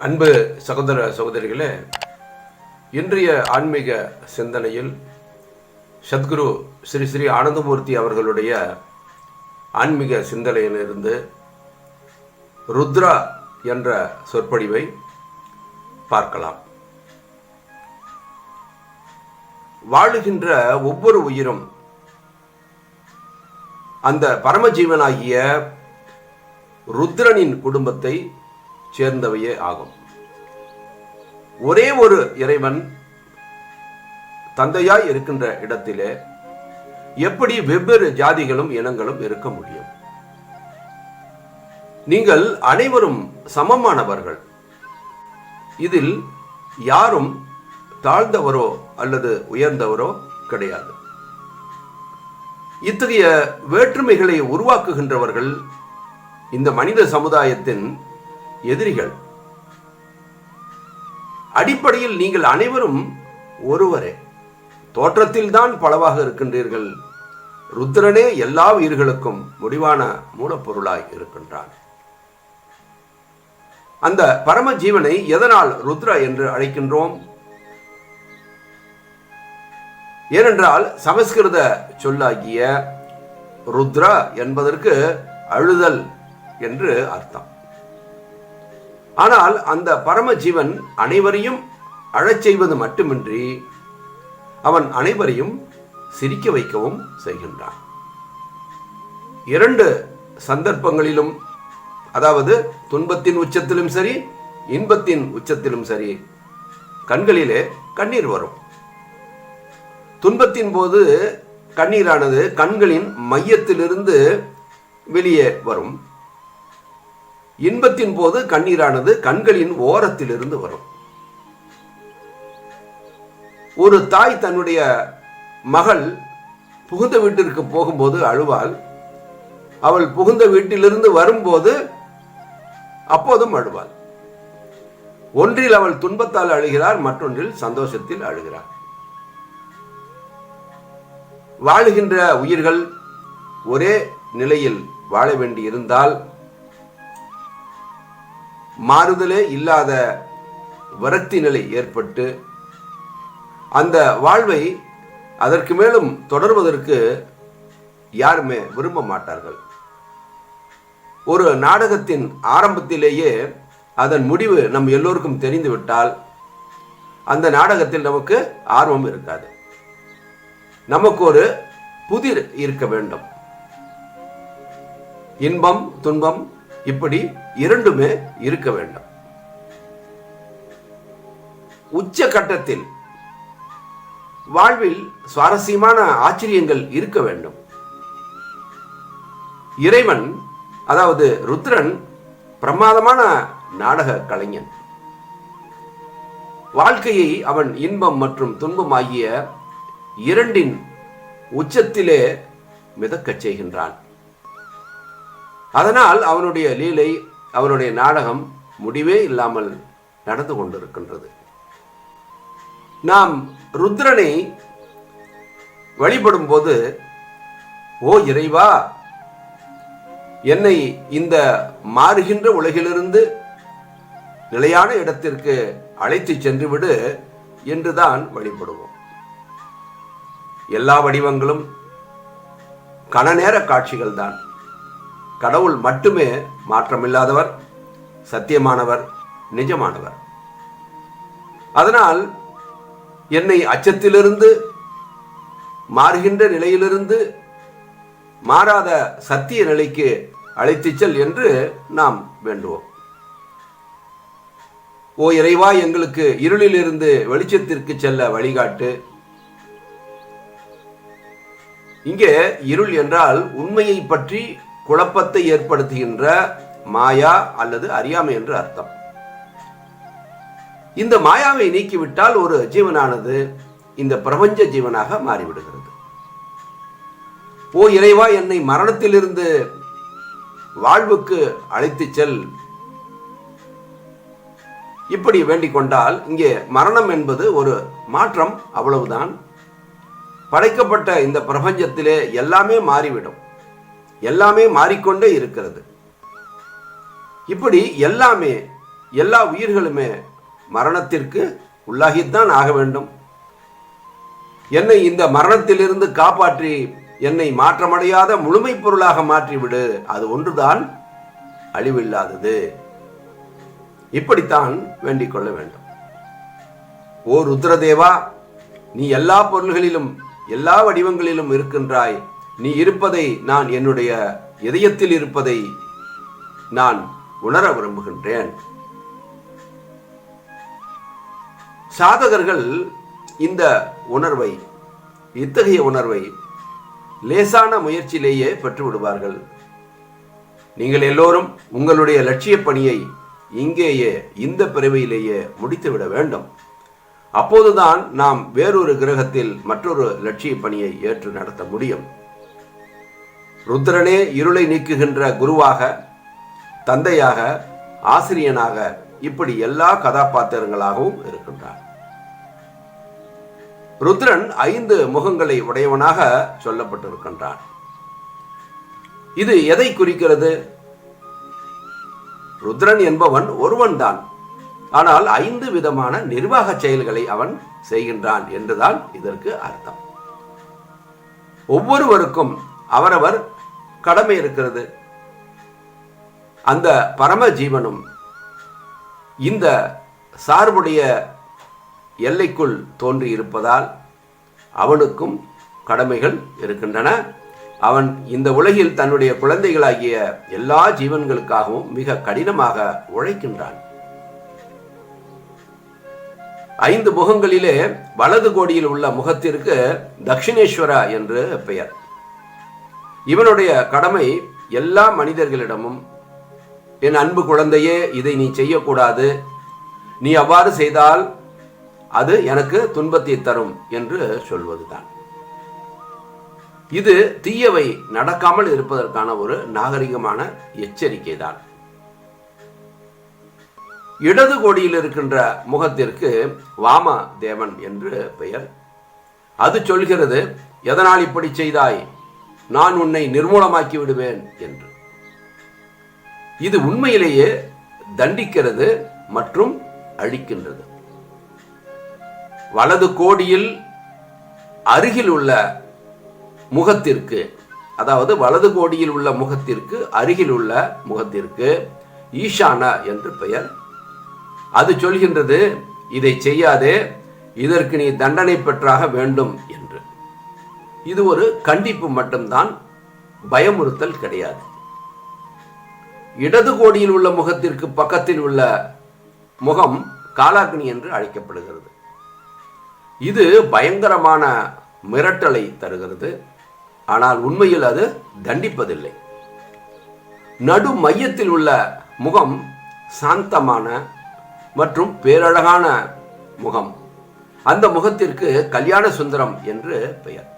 அன்பு சகோதர சகோதரிகளே இன்றைய ஆன்மீக சிந்தனையில் சத்குரு ஸ்ரீ ஸ்ரீ ஆனந்தமூர்த்தி அவர்களுடைய ஆன்மீக சிந்தனையிலிருந்து ருத்ரா என்ற சொற்பொழிவை பார்க்கலாம். வாழுகின்ற ஒவ்வொரு உயிரும் அந்த பரமஜீவனாகிய ருத்ரனின் குடும்பத்தை சேர்ந்தவையே ஆகும். ஒரே ஒரு இறைவன் தந்தையாய் இருக்கின்ற இடத்திலே எப்படி வெவ்வேறு ஜாதிகளும் இனங்களும் இருக்க முடியும்? நீங்கள் அனைவரும் சமமானவர்கள். இதில் யாரும் தாழ்ந்தவரோ அல்லது உயர்ந்தவரோ கிடையாது. இத்தகைய வேற்றுமைகளை உருவாக்குகின்றவர்கள் இந்த மனித சமுதாயத்தின் எதிரிகள். அடிப்படையில் நீங்கள் அனைவரும் ஒருவரே. தோற்றத்தில் தான் பலவாக இருக்கின்றீர்கள். ருத்ரனே எல்லா உயிர்களுக்கும் முடிவான மூலப்பொருளாய் இருக்கின்றான். அந்த பரம ஜீவனை எதனால் ருத்ர என்று அழைக்கின்றோம்? ஏனென்றால் சமஸ்கிருத சொல்லாகிய ருத்ரா என்பதற்கு அழுதல் என்று அர்த்தம். ஆனால் அந்த பரமஜீவன் அனைவரையும் அழச் செய்வது மட்டுமின்றி அவன் அனைவரையும் சிரிக்க வைக்கவும் செய்கின்றான். இரண்டு சந்தர்ப்பங்களிலும் அதாவது துன்பத்தின் உச்சத்திலும் சரி இன்பத்தின் உச்சத்திலும் சரி கண்களிலே கண்ணீர் வரும். துன்பத்தின் போது கண்ணீரானது கண்களின் மையத்திலிருந்து வெளியே வரும். இன்பத்தின் போது கண்ணீரானது கண்களின் ஓரத்திலிருந்து வரும். ஒரு தாய் தன்னுடைய மகள் புகுந்த வீட்டிற்கு போகும்போது அழுவாள். அவள் புகுந்த வீட்டிலிருந்து வரும்போது அப்போதும் அழுவாள். ஒன்றில் அவள் துன்பத்தால் அழுகிறார் மற்றொன்றில் சந்தோஷத்தில் அழுகிறார் வாழுகின்ற உயிர்கள் ஒரே நிலையில் வாழ வேண்டி இருந்தால் மாறுதலே இல்லாத விரக்தி நிலை ஏற்பட்டு அந்த வாழ்வை அதற்கு மேலும் தொடர்வதற்கு யாருமே விரும்ப மாட்டார்கள். ஒரு நாடகத்தின் ஆரம்பத்திலேயே அதன் முடிவு நம் எல்லோருக்கும் தெரிந்துவிட்டால் அந்த நாடகத்தில் நமக்கு ஆர்வம் இருக்காது. நமக்கு ஒரு புதிர் இருக்க வேண்டும். இன்பம் துன்பம் இப்படி இரண்டுமே இருக்க வேண்டும். உச்ச கட்டத்தில் வாழ்வில் சுவாரஸ்யமான ஆச்சரியங்கள் இருக்க வேண்டும். இறைவன் அதாவது ருத்ரன் பிரமாதமான நாடக கலைஞன். வாழ்க்கையை அவன் இன்பம் மற்றும் துன்பம் ஆகிய இரண்டின் உச்சத்திலே மிதக்கச் செய்கின்றான். அதனால் அவனுடைய லீலை அவனுடைய நாடகம் முடிவே இல்லாமல் நடந்து கொண்டிருக்கின்றது. நாம் ருத்ரனை வழிபடும் போது ஓ இறைவா என்னை இந்த மாறுகின்ற உலகிலிருந்து நிலையான இடத்திற்கு அழைத்து சென்று விடு என்றுதான் வழிபடுவோம். எல்லா வடிவங்களும் கணநேர காட்சிகள் தான் கடவுள் மட்டுமே மாற்றமில்லாதவர் சத்தியமானவர் நிஜமானவர். அதனால் என்னை அச்சத்திலிருந்து மாறுகின்ற நிலையிலிருந்து மாறாத சத்திய நிலைக்கு அழைத்துச் செல் என்று நாம் வேண்டுவோம். ஓ இறைவா எங்களுக்கு இருளிலிருந்து வெளிச்சத்திற்கு செல்ல வழிகாட்டு இங்கே இருள் என்றால் உண்மையை பற்றி குழப்பத்தை ஏற்படுத்துகின்ற மாயா அல்லது அறியாமை என்று அர்த்தம். இந்த மாயாவை நீக்கிவிட்டால் ஒரு ஜீவனானது இந்த பிரபஞ்ச ஜீவனாக மாறிவிடுகிறது. ஓ இறைவா என்னை மரணத்திலிருந்து வாழ்வுக்கு அழைத்துச் செல். இப்படி வேண்டிக் கொண்டால் இங்கே மரணம் என்பது ஒரு மாற்றம் அவ்வளவுதான். படைக்கப்பட்ட இந்த பிரபஞ்சத்திலே எல்லாமே மாறிவிடும். எல்லாமே மாறிக்கொண்டே இருக்கிறது. இப்படி எல்லாமே எல்லா உயிர்களுமே மரணத்திற்கு உள்ளாகித்தான் ஆக வேண்டும். என்னை இந்த மரணத்திலிருந்து காப்பாற்றி என்னை மாற்றமடையாத முழுமை பொருளாக மாற்றிவிடு. அது ஒன்றுதான் அழிவில்லாதது. இப்படித்தான் வேண்டிக் கொள்ள வேண்டும். ஓ ருத்ரதேவா நீ எல்லா பொருள்களிலும் எல்லா வடிவங்களிலும் இருக்கின்றாய். நீ இருப்பதை நான் என்னுடைய இதயத்தில் இருப்பதை நான் உணர விரும்புகின்றேன். சாதகர்கள் இந்த உணர்வை இத்தகைய உணர்வை லேசான முயற்சியிலேயே பெற்று விடுவார்கள் நீங்கள் எல்லோரும் உங்களுடைய லட்சிய பணியை இங்கேயே இந்த பிறவியிலேயே முடித்துவிட வேண்டும். அப்போதுதான் நாம் வேறொரு கிரகத்தில் மற்றொரு லட்சிய பணியை ஏற்று நடத்த முடியும். ருத்ரனே இருளை நீக்குகின்ற குருவாக தந்தையாக ஆசிரியனாக இப்படி எல்லா கதாபாத்திரங்களாகவும் இருக்கின்றார். ருத்ரன் ஐந்து முகங்களை உடையவனாக சொல்லப்பட்டிருக்கின்றான். இது எதை குறிக்கிறது? ருத்ரன் என்பவன் ஒருவன்தான். ஆனால் ஐந்து விதமான நிர்வாக செயல்களை அவன் செய்கின்றான் என்றுதான் இதற்கு அர்த்தம். ஒவ்வொருவருக்கும் அவரவர் கடமை இருக்கிறது. அந்த பரம ஜீவனும் இந்த சார்புடைய எல்லைக்குள் தோன்றி இருப்பதால் அவனுக்கும் கடமைகள் இருக்கின்றன. அவன் இந்த உலகில் தன்னுடைய குழந்தைகளாகிய எல்லா ஜீவன்களுக்காகவும் மிக கடினமாக உழைக்கின்றான். ஐந்து முகங்களிலே வலது கோடியில் உள்ள முகத்திற்கு தக்ஷிணேஸ்வரா என்று பெயர். இவனுடைய கடமை எல்லா மனிதர்களிடமும் என் அன்பு குழந்தையே இதை நீ செய்யக்கூடாது. நீ அவ்வாறு செய்தால் அது எனக்கு துன்பத்தை தரும் என்று சொல்வதுதான். இது தீயவை நடக்காமல் இருப்பதற்கான ஒரு நாகரிகமான எச்சரிக்கை தான் இடது கோடியில் இருக்கின்ற முகத்திற்கு வாம தேவன் என்று பெயர். அது சொல்கிறது எதனால் இப்படி செய்தாய்? நான் உன்னை நிர்மூலமாக்கி விடுவேன் என்று. இது உண்மையிலேயே தண்டிக்கிறது மற்றும் அழிக்கின்றது. வலது கோடியில் அருகில் உள்ள முகத்திற்கு அதாவது வலது கோடியில் உள்ள முகத்திற்கு அருகில் உள்ள முகத்திற்கு ஈஷானா என்று பெயர். அது சொல்கின்றது இதை செய்யாதே இதற்கு நீ தண்டனை பெற்றாக வேண்டும் என்று. இது ஒரு கண்டிப்பு மட்டும்தான் பயமுறுத்தல் கிடையாது. இடது கோடியில் உள்ள முகத்திற்கு பக்கத்தில் உள்ள முகம் காலாக்னி என்று அழைக்கப்படுகிறது. இது பயங்கரமான மிரட்டலை தருகிறது. ஆனால் உண்மையில் அது தண்டிப்பதில்லை. நடு மையத்தில் உள்ள முகம் சாந்தமான மற்றும் பேரழகான முகம். அந்த முகத்திற்கு கல்யாண சுந்தரம் என்று பெயர்.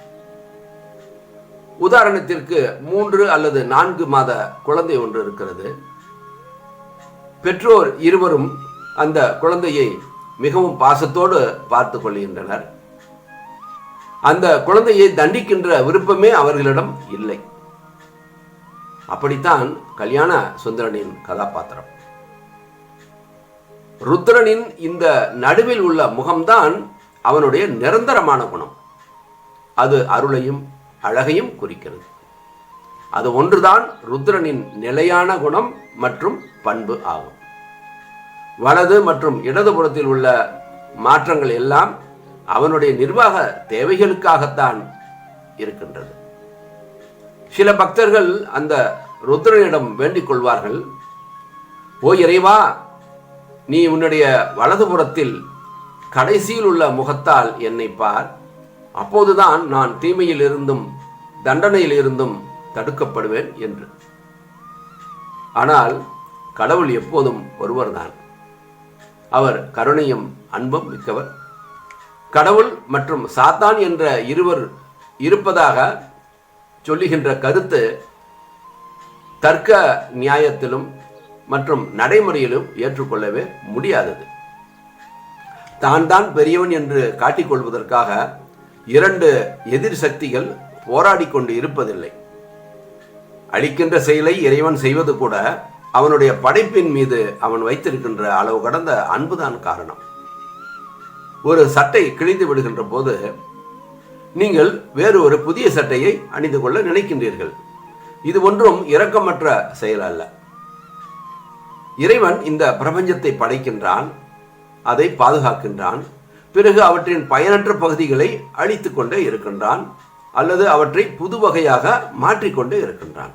உதாரணத்திற்கு மூன்று அல்லது நான்கு மாத குழந்தை ஒன்று இருக்கிறது. பெற்றோர் இருவரும் அந்த குழந்தையை மிகவும் பாசத்தோடு பார்த்து கொள்கின்றனர். அந்த குழந்தையை தண்டிக்கின்ற விருப்பமே அவர்களிடம் இல்லை. அப்படித்தான் கல்யாண சுந்தரனின் கதாபாத்திரம். ருத்ரனின் இந்த நடுவில் உள்ள முகம்தான் அவனுடைய நிரந்தரமான குணம். அது அருளையும் அழகையும் குறிக்கிறது. அது ஒன்றுதான் ருத்ரனின் நிலையான குணம் மற்றும் பண்பு ஆகும். வலது மற்றும் இடதுபுறத்தில் உள்ள மாற்றங்கள் எல்லாம் அவனுடைய நிர்வாக தேவைகளுக்காகத்தான் இருக்கின்றது. சில பக்தர்கள் அந்த ருத்ரனிடம் வேண்டிக் கொள்வார்கள் ஓ இறைவா நீ உன்னுடைய வலதுபுறத்தில் கடைசியில் உள்ள முகத்தால் என்னை பார். அப்போதுதான் நான் தீமையில் இருந்தும் தண்டனையில் இருந்தும் தடுக்கப்படுவேன் என்று. ஆனால் கடவுள் எப்போதும் ஒருவர்தான். அவர் கருணையும் அன்பும் மிக்கவர். கடவுள் மற்றும் சாத்தான் என்ற இருவர் இருப்பதாக சொல்லுகின்ற கருத்து தர்க்க நியாயத்திலும் மற்றும் நடைமுறையிலும் ஏற்றுக்கொள்ளவே முடியாதது. தான் தான் பெரியவன் என்று காட்டிக்கொள்வதற்காக இரண்டு எதிர் சக்திகள் போராடி கொண்டு இருப்பதில்லை. அழிக்கின்ற செயலை இறைவன் செய்வது கூட அவனுடைய படைப்பின் மீது அவன் வைத்திருக்கின்ற அளவு கடந்த அன்புதான் காரணம். ஒரு சட்டை கிழிந்து விடுகின்ற போது நீங்கள் வேறு ஒரு புதிய சட்டையை அணிந்து கொள்ள நினைக்கின்றீர்கள். இது ஒன்றும் இரக்கமற்ற செயல் அல்ல. இறைவன் இந்த பிரபஞ்சத்தை படைக்கின்றான் அதை பாதுகாக்கின்றான் பிறகு அவற்றின் பயனற்ற பகுதிகளை அழித்து கொண்டே இருக்கின்றான் அல்லது அவற்றை புது வகையாக மாற்றிக்கொண்டே இருக்கின்றான்.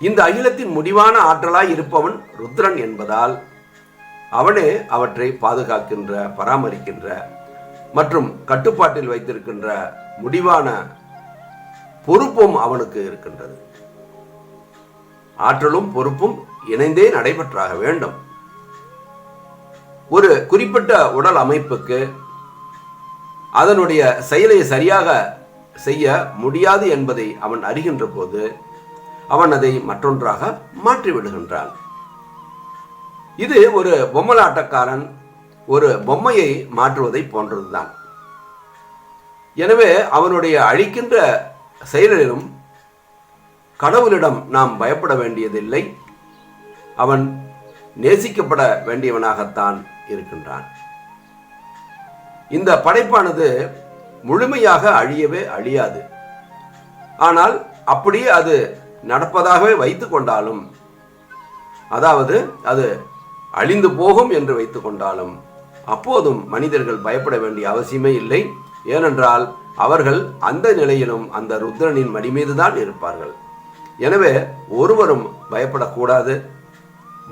இந்த அகிலத்தின் முடிவான ஆற்றலாய் இருப்பவன் ருத்ரன் என்பதால் அவனே அவற்றை பாதுகாக்கின்ற பராமரிக்கின்ற மற்றும் கட்டுப்பாட்டில் வைத்திருக்கின்ற முடிவான பொறுப்பும் அவனுக்கு இருக்கின்றது. ஆற்றலும் பொறுப்பும் இணைந்தே நடைபெற்றாக வேண்டும். ஒரு குறிப்பிட்ட உடல் அமைப்புக்கு அதனுடைய செயலை சரியாக செய்ய முடியாது என்பதை அவன் அறிகின்ற போது அவன் அதை மற்றொன்றாக மாற்றிவிடுகின்றான். இது ஒரு பொம்மலாட்டக்காரன் ஒரு பொம்மையை மாற்றுவதை போன்றதுதான். எனவே அவனுடைய அழிக்கின்ற செயலிலும் கடவுளிடம் நாம் பயப்பட வேண்டியதில்லை. அவன் நேசிக்கப்பட வேண்டியவனாகத்தான் இருக்கின்றான். இந்த படைப்பானது முழுமையாக அழியவே அழியாது. ஆனால் அப்படியே அது நடப்பதாகவே வைத்துக் கொண்டாலும் அதாவது அது அழிந்து போகும் என்று வைத்துக் கொண்டாலும் அப்போதும் மனிதர்கள் பயப்பட வேண்டிய அவசியமே இல்லை. ஏனென்றால் அவர்கள் அந்த நிலையிலும் அந்த ருத்ரனின் மடி மீதுதான் இருப்பார்கள். எனவே ஒருவரும் பயப்படக்கூடாது.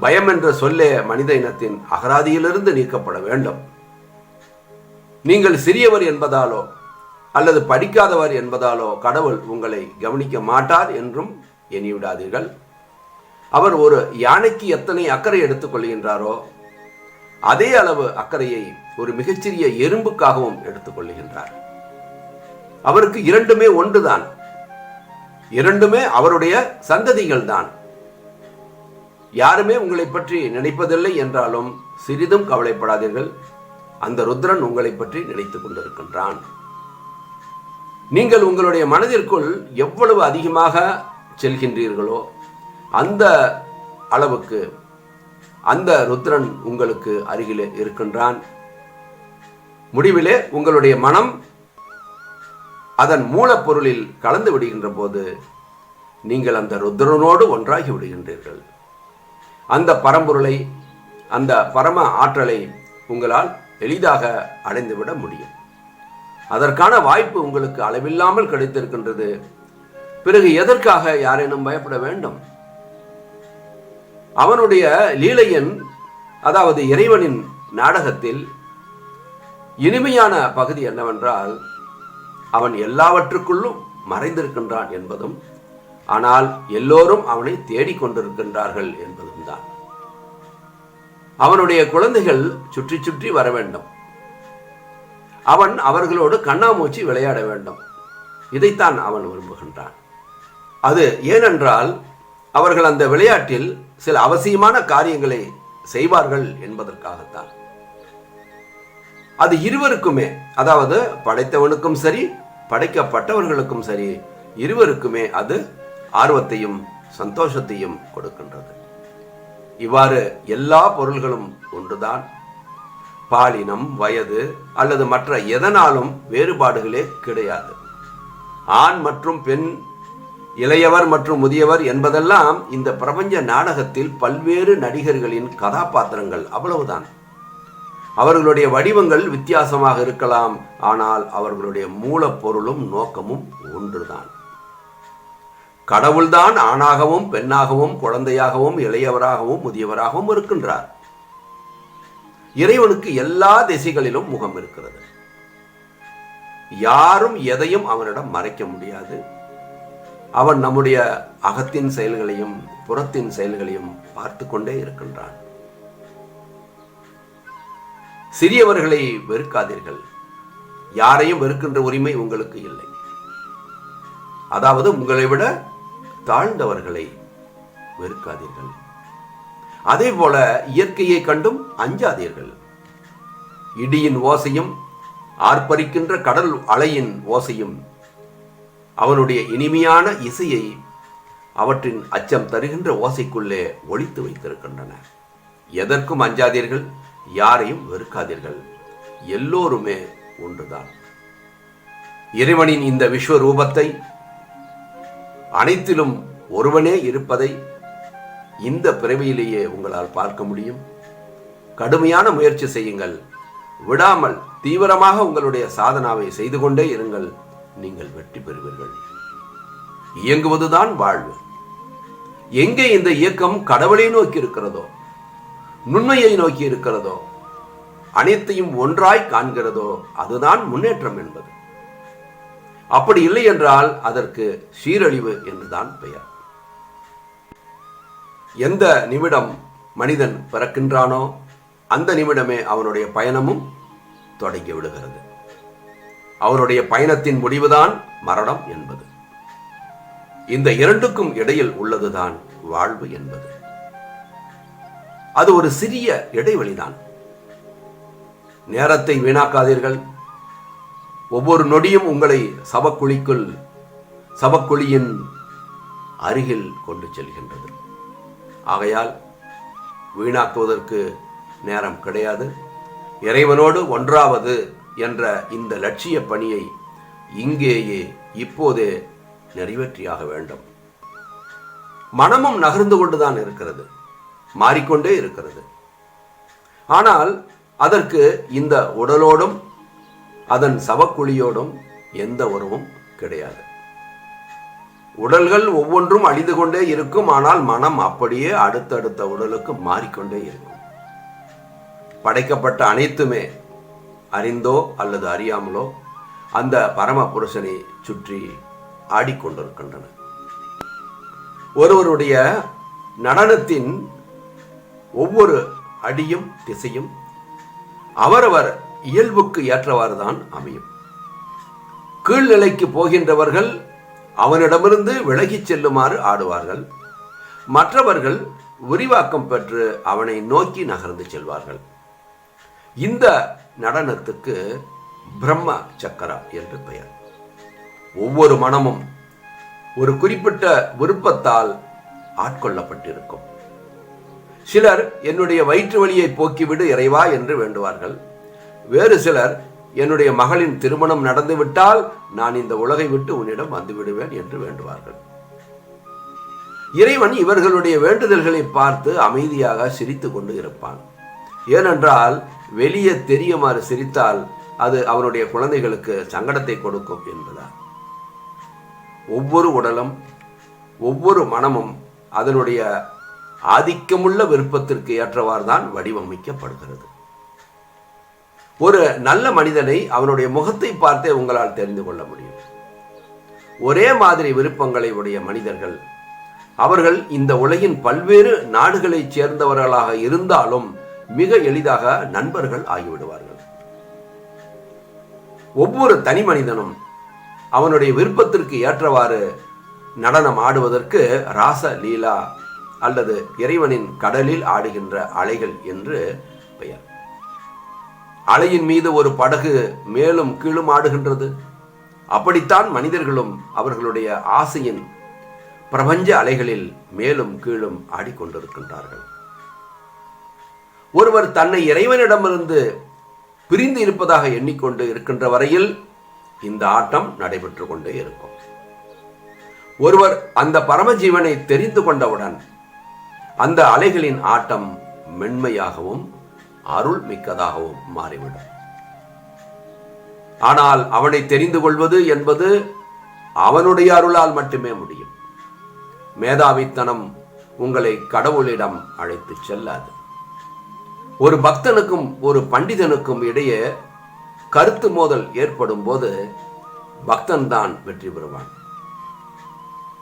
பயம் என்ற சொல்லே மனித இனத்தின் அகராதியிலிருந்து நீக்கப்பட வேண்டும். நீங்கள் சிறியவர் என்பதாலோ அல்லது படிக்காதவர் என்பதாலோ கடவுள் உங்களை கவனிக்க மாட்டார் என்றும் எண்ணிவிடாதீர்கள். அவர் ஒரு யானைக்கு எத்தனை அக்கறை எடுத்துக் கொள்கின்றாரோ அதே அளவு அக்கறையை ஒரு மிகச்சிறிய எறும்புக்காகவும் எடுத்துக்கொள்கின்றார் அவருக்கு இரண்டுமே ஒன்றுதான். இரண்டுமே அவருடைய சந்ததிகள் தான். யாருமே உங்களை பற்றி நினைப்பதில்லை என்றாலும் சிறிதும் கவலைப்படாதீர்கள். அந்த ருத்ரன் உங்களை பற்றி நினைத்துக் கொண்டிருக்கின்றான். நீங்கள் உங்களுடைய மனதிற்குள் எவ்வளவு அதிகமாக செல்கின்றீர்களோ அந்த அளவுக்கு அந்த ருத்ரன் உங்களுக்கு அருகிலே இருக்கின்றான். முடிவிலே உங்களுடைய மனம் அதன் மூலப்பொருளில் கலந்து விடுகின்ற போது நீங்கள் அந்த ருத்ரனோடு ஒன்றாகி விடுகின்றீர்கள். அந்த பரம்பொருளை அந்த பரம ஆற்றலை உங்களால் எளிதாக அடைந்துவிட முடியும். அதற்கான வாய்ப்பு உங்களுக்கு அளவில்லாமல் கிடைத்திருக்கின்றது. பிறகு எதற்காக யாரேனும் பயப்பட வேண்டும்? அவனுடைய லீலையன் அதாவது இறைவனின் நாடகத்தில் இனிமையான பகுதி என்னவென்றால் அவன் எல்லாவற்றுக்குள்ளும் மறைந்திருக்கின்றான் என்பதும் ஆனால் எல்லோரும் அவனை தேடிக்கொண்டிருக்கின்றார்கள் என்பதும் தான். அவனுடைய குழந்தைகள் சுற்றி சுற்றி வர வேண்டும். அவன் அவர்களோடு கண்ணாமூச்சி விளையாட வேண்டும். இதைத்தான் அவன் விரும்புகின்றான். அது ஏனென்றால் அவர்கள் அந்த விளையாட்டில் சில அவசியமான காரியங்களை செய்வார்கள் என்பதற்காகத்தான். அது இருவருக்குமே அதாவது படைத்தவனுக்கும் சரி படைக்கப்பட்டவர்களுக்கும் சரி இருவருக்குமே அது ஆர்வத்தையும் சந்தோஷத்தையும் கொடுக்கின்றது. இவ்வாறு எல்லா பொருள்களும் ஒன்றுதான். பாலினம் வயது அல்லது மற்ற எதனாலும் வேறுபாடுகளே கிடையாது. ஆண் மற்றும் பெண் இளையவர் மற்றும் முதியவர் என்பதெல்லாம் இந்த பிரபஞ்ச நாடகத்தில் பல்வேறு நடிகர்களின் கதாபாத்திரங்கள். அவ்வளவுதான். அவர்களுடைய வடிவங்கள் வித்தியாசமாக இருக்கலாம். ஆனால் அவர்களுடைய மூலப்பொருளும் நோக்கமும் ஒன்றுதான். கடவுள்தான் ஆணாகவும் பெண்ணாகவும் குழந்தையாகவும் இளையவராகவும் முதியவராகவும் இருக்கின்றார். இறைவனுக்கு எல்லா திசைகளிலும் முகம் இருக்கிறது. யாரும் எதையும் அவனிடம் மறைக்க முடியாது. அவன் நம்முடைய அகத்தின் செயல்களையும் புறத்தின் செயல்களையும் பார்த்து கொண்டே இருக்கின்றான். சிறியவர்களை வெறுக்காதீர்கள். யாரையும் வெறுக்கின்ற உரிமை உங்களுக்கு இல்லை. அதாவது உங்களை விட தாழ்ந்தவர்களை வெறுக்காதீர்கள். அதே போல இயற்கையை கண்டும் அஞ்சாதீர்கள். இடியின் ஓசையும் ஆர்ப்பரிக்கின்ற கடல் அலையின் ஓசையும் அவனுடைய இனிமையான இசையை அவற்றின் அச்சம் தருகின்ற ஓசைக்குள்ளே ஒழித்து வைத்திருக்கின்றன. எதற்கும் அஞ்சாதீர்கள். யாரையும் வெறுக்காதீர்கள். எல்லோருமே ஒன்றுதான். இறைவனின் இந்த விஸ்வரூபத்தை அனைத்திலும் ஒருவனே இருப்பதை இந்த பிறவியிலேயே உங்களால் பார்க்க முடியும். கடுமையான முயற்சி செய்யுங்கள். விடாமல் தீவிரமாக உங்களுடைய சாதனாவை செய்து கொண்டே இருங்கள். நீங்கள் வெற்றி பெறுவீர்கள். இயங்குவதுதான் வாழ்வு. எங்கே இந்த இயக்கம் கடவுளை நோக்கி இருக்கிறதோ நுண்மையை நோக்கி இருக்கிறதோ அனைத்தையும் ஒன்றாய் காண்கிறதோ அதுதான் முன்னேற்றம் என்பது. அப்படி இல்லை என்றால் அதற்கு சீரழிவு என்றுதான் பெயர். எந்த நிமிடம் மனிதன் பிறக்கின்றானோ அந்த நிமிடமே அவனுடைய பயணமும் தொடங்கி விடுகிறது. அவனுடைய பயணத்தின் முடிவுதான் மரணம் என்பது. இந்த இரண்டுக்கும் இடையில் உள்ளதுதான் வாழ்வு என்பது. அது ஒரு சிறிய இடைவெளிதான். நேரத்தை வீணாக்காதீர்கள். ஒவ்வொரு நொடியும் உங்களை சபக்குழிக்குள் சபக்குழியின் அருகில் கொண்டு செல்கின்றது. ஆகையால் வீணாக்குவதற்கு நேரம் கிடையாது. இறைவனோடு ஒன்றாவது என்ற இந்த லட்சிய பணியை இங்கேயே இப்போதே நிறைவேற்றியாக வேண்டும். மனமும் நகர்ந்து கொண்டுதான் இருக்கிறது. மாறிக்கொண்டே இருக்கிறது. ஆனால் அதற்கு இந்த உடலோடும் அதன் சவக்குழியோடும் எந்த உறவும் கிடையாது. உடல்கள் ஒவ்வொன்றும் அழிந்து கொண்டே இருக்கும் ஆனால் மனம் அப்படியே அடுத்தடுத்த உடலுக்கு மாறிக்கொண்டே இருக்கும். படைக்கப்பட்ட அனைத்துமே அறிந்தோ அல்லது அறியாமலோ அந்த பரம புருஷனை சுற்றி ஆடிக்கொண்டிருக்கின்றன. ஒருவருடைய நடனத்தின் ஒவ்வொரு அடியும் திசையும் அவரவர் இயல்புக்கு ஏற்றவாறு தான் அமையும். கீழ்நிலைக்கு போகின்றவர்கள் அவனிடமிருந்து விலகிச் செல்லுமாறு ஆடுவார்கள். மற்றவர்கள் விரிவாக்கம் பெற்று அவனை நோக்கி நகர்ந்து செல்வார்கள். இந்த நடனத்துக்கு பிரம்ம சக்கரா என்று பெயர். ஒவ்வொரு மனமும் ஒரு குறிப்பிட்ட விருப்பத்தால் ஆட்கொள்ளப்பட்டிருக்கும். சிலர் என்னுடைய வயிற்று வலியை போக்கிவிடு இறைவா என்று வேண்டுவார்கள். வேறு சிலர் என்னுடைய மகளின் திருமணம் நடந்துவிட்டால் நான் இந்த உலகை விட்டு உன்னிடம் வந்துவிடுவேன் என்று வேண்டுவார்கள். இறைவன் இவர்களுடைய வேண்டுதல்களை பார்த்து அமைதியாக சிரித்து கொண்டு இருப்பான். ஏனென்றால் வெளியே தெரியுமாறு சிரித்தால் அது அவனுடைய குழந்தைகளுக்கு சங்கடத்தை கொடுக்கும் என்பதால். ஒவ்வொரு உடலும் ஒவ்வொரு மனமும் அதனுடைய ஆதிக்கமுள்ள விருப்பத்திற்கு ஏற்றவாறு தான் வடிவமைக்கப்படுகிறது. ஒரு நல்ல மனிதனை அவனுடைய முகத்தை பார்த்தே உங்களால் தெரிந்து கொள்ள முடியும். ஒரே மாதிரி விருப்பங்களை உடைய மனிதர்கள் அவர்கள் இந்த உலகின் பல்வேறு நாடுகளைச் சேர்ந்தவர்களாக இருந்தாலும் மிக எளிதாக நண்பர்கள் ஆகிவிடுவார்கள். ஒவ்வொரு தனி மனிதனும் அவனுடைய விருப்பத்திற்கு ஏற்றவாறு நடனம் ஆடுவதற்கு ராச லீலா அல்லது இறைவனின் கடலில் ஆடுகின்ற அலைகள் என்று பெயர். அலையின் மீது ஒரு படகு மேலும் கீழும் ஆடுகின்றது. அப்படித்தான் மனிதர்களும் அவர்களுடைய ஆசையின் பிரபஞ்ச அலைகளில் மேலும் கீழும் ஆடிக்கொண்டிருக்கின்றார்கள். ஒருவர் தன்னை இறைவனிடமிருந்து பிரிந்து இருப்பதாக எண்ணிக்கொண்டு இருக்கின்ற வரையில் இந்த ஆட்டம் நடைபெற்று கொண்டே இருக்கும். ஒருவர் அந்த பரமஜீவனை தெரிந்து கொண்டவுடன் அந்த அலைகளின் ஆட்டம் மென்மையாகவும் அருள் மிக்கதாகவும் மாறிவிடும். ஆனால் அவனை தெரிந்து கொள்வது என்பது அவனுடைய அருளால் மட்டுமே முடியும். மேதாவித்தனம் உங்களை கடவுளிடம் அழைத்து செல்லாது. ஒரு பக்தனுக்கும் ஒரு பண்டிதனுக்கும் இடையே கருத்து மோதல் ஏற்படும் போது பக்தன் தான் வெற்றி பெறுவான்.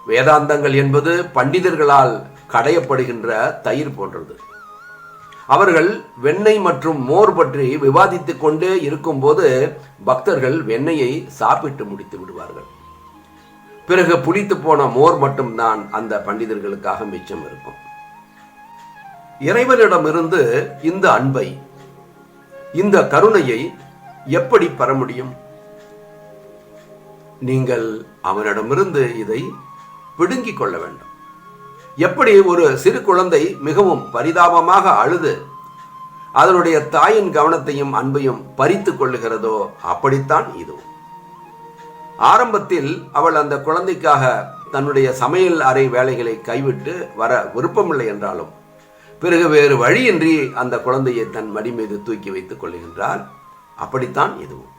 வேதாந்தங்கள் என்பது பண்டிதர்களால் கடையப்படுகின்ற தயிர் போன்றது. அவர்கள் வெண்ணெய் மற்றும் மோர் பற்றி விவாதித்துக் கொண்டே இருக்கும்போது பக்தர்கள் வெண்ணெயை சாப்பிட்டு முடித்து விடுவார்கள். பிறகு புளித்து போன மோர் மட்டும்தான் அந்த பண்டிதர்களுக்காக மிச்சம் இருக்கும். இறைவனிடமிருந்து இந்த அன்பை இந்த கருணையை எப்படி பெற முடியும்? நீங்கள் அவனிடமிருந்து இதை பிடுங்கிக் கொள்ள வேண்டும். எப்படி ஒரு சிறு குழந்தை மிகவும் பரிதாபமாக அழுது அதனுடைய தாயின் கவனத்தையும் அன்பையும் பறித்து கொள்ளுகிறதோ அப்படித்தான் இதுவும் ஆரம்பத்தில் அவள் அந்த குழந்தைக்காக தன்னுடைய சமையல் அறை வேலைகளை கைவிட்டு வர விருப்பமில்லை என்றாலும் பிறகு வேறு வழியின்றி அந்த குழந்தையை தன் மடி மீது தூக்கி வைத்துக் கொள்ளுகின்றார் அப்படித்தான் இதுவும்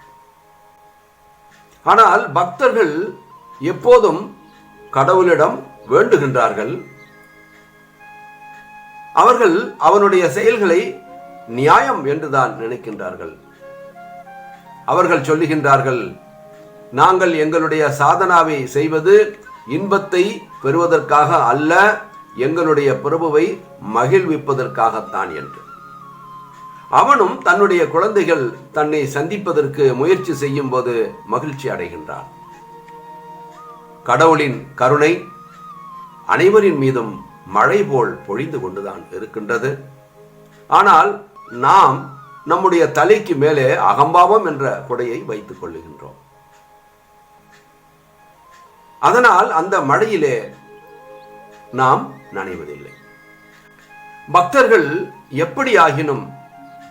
ஆனால் பக்தர்கள் எப்போதும் கடவுளிடம் வேண்டுகின்றார்கள். அவர்கள் அவனுடைய செயல்களை நியாயம் என்றுதான் நினைக்கின்றார்கள். அவர்கள் சொல்லுகின்றார்கள் நாங்கள் எங்களுடைய சாதனாவை செய்வது இன்பத்தை பெறுவதற்காக அல்ல எங்களுடைய பிரபுவை மகிழ்விப்பதற்காகத்தான் என்று. அவனும் தன்னுடைய குழந்தைகள் தன்னை சந்திப்பதற்கு முயற்சி செய்யும் போது மகிழ்ச்சி அடைகின்றான். கடவுளின் கருணை அனைவரின் மீதும் மழை போல் பொழிந்து கொண்டுதான் இருக்கின்றது. ஆனால் நாம் நம்முடைய தலைக்கு மேலே அகம்பாவம் என்ற கொடையை வைத்துக் கொள்ளுகின்றோம். அதனால் அந்த மழையிலே நாம் நனைவதில்லை. பக்தர்கள் எப்படி ஆகினும்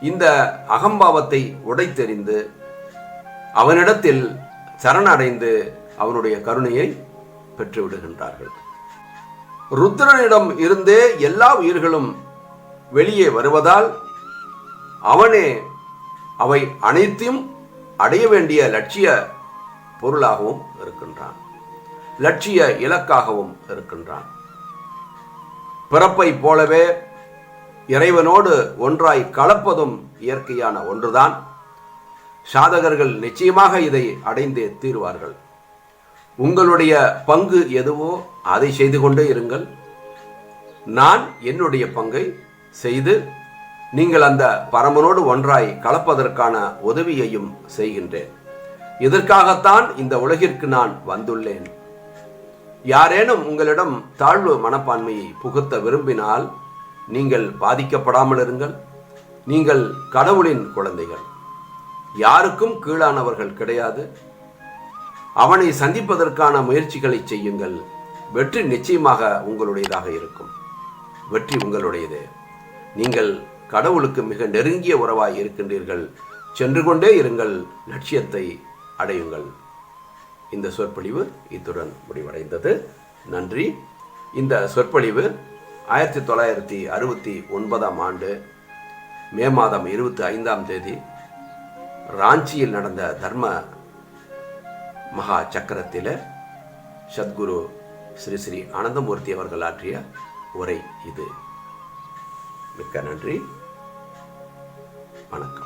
இந்த அகம்பாவத்தை உடைத்தெறிந்து அவனிடத்தில் சரணடைந்து அவனுடைய கருணையை பெற்றுவிடுகின்றார்கள். ருத்ரனிடம் இருந்தே எல்லா உயிர்களும் வெளியே வருவதால் அவனே அவை அனைத்தையும் அடைய வேண்டிய லட்சிய பொருளாகவும் இருக்கின்றான். லட்சிய இலக்காகவும் இருக்கின்றான். பிறப்பை போலவே இறைவனோடு ஒன்றாய் கலப்பதும் இயற்கையான ஒன்றுதான். சாதகர்கள் நிச்சயமாக இதை அடைந்தே தீர்வார்கள். உங்களுடைய பங்கு எதுவோ அதை செய்து கொண்டே இருங்கள். நான் என்னுடைய பங்கை செய்து நீங்கள் அந்த பரமனோடு ஒன்றாய் கலப்பதற்கான உதவியையும் செய்கின்றேன். இதற்காகத்தான் இந்த உலகிற்கு நான் வந்துள்ளேன். யாரேனும் உங்களிடம் தாழ்வு மனப்பான்மையை புகுத்த விரும்பினால் நீங்கள் பாதிக்கப்படாமல் இருங்கள். நீங்கள் கடவுளின் குழந்தைகள். யாருக்கும் கீழானவர்கள் கிடையாது. அவனை சந்திப்பதற்கான முயற்சிகளை செய்யுங்கள். வெற்றி நிச்சயமாக உங்களுடையதாக இருக்கும். வெற்றி உங்களுடையது. நீங்கள் கடவுளுக்கு மிக நெருங்கிய உறவாய் இருக்கின்றீர்கள். சென்று கொண்டே இருங்கள். லட்சியத்தை அடையுங்கள். இந்த சொற்பொழிவு இத்துடன் முடிவடைந்தது. நன்றி. இந்த சொற்பொழிவு ஆயிரத்தி தொள்ளாயிரத்தி அறுபத்தி ஒன்பதாம் ஆண்டு மே மாதம் இருபத்தி ஐந்தாம் தேதி ராஞ்சியில் நடந்த தர்ம மகா சக்கரத்தில் சத்குரு ஸ்ரீ ஸ்ரீ ஆனந்தமூர்த்தி அவர்கள் ஆற்றிய உரை இது. மிக்க நன்றி. வணக்கம்.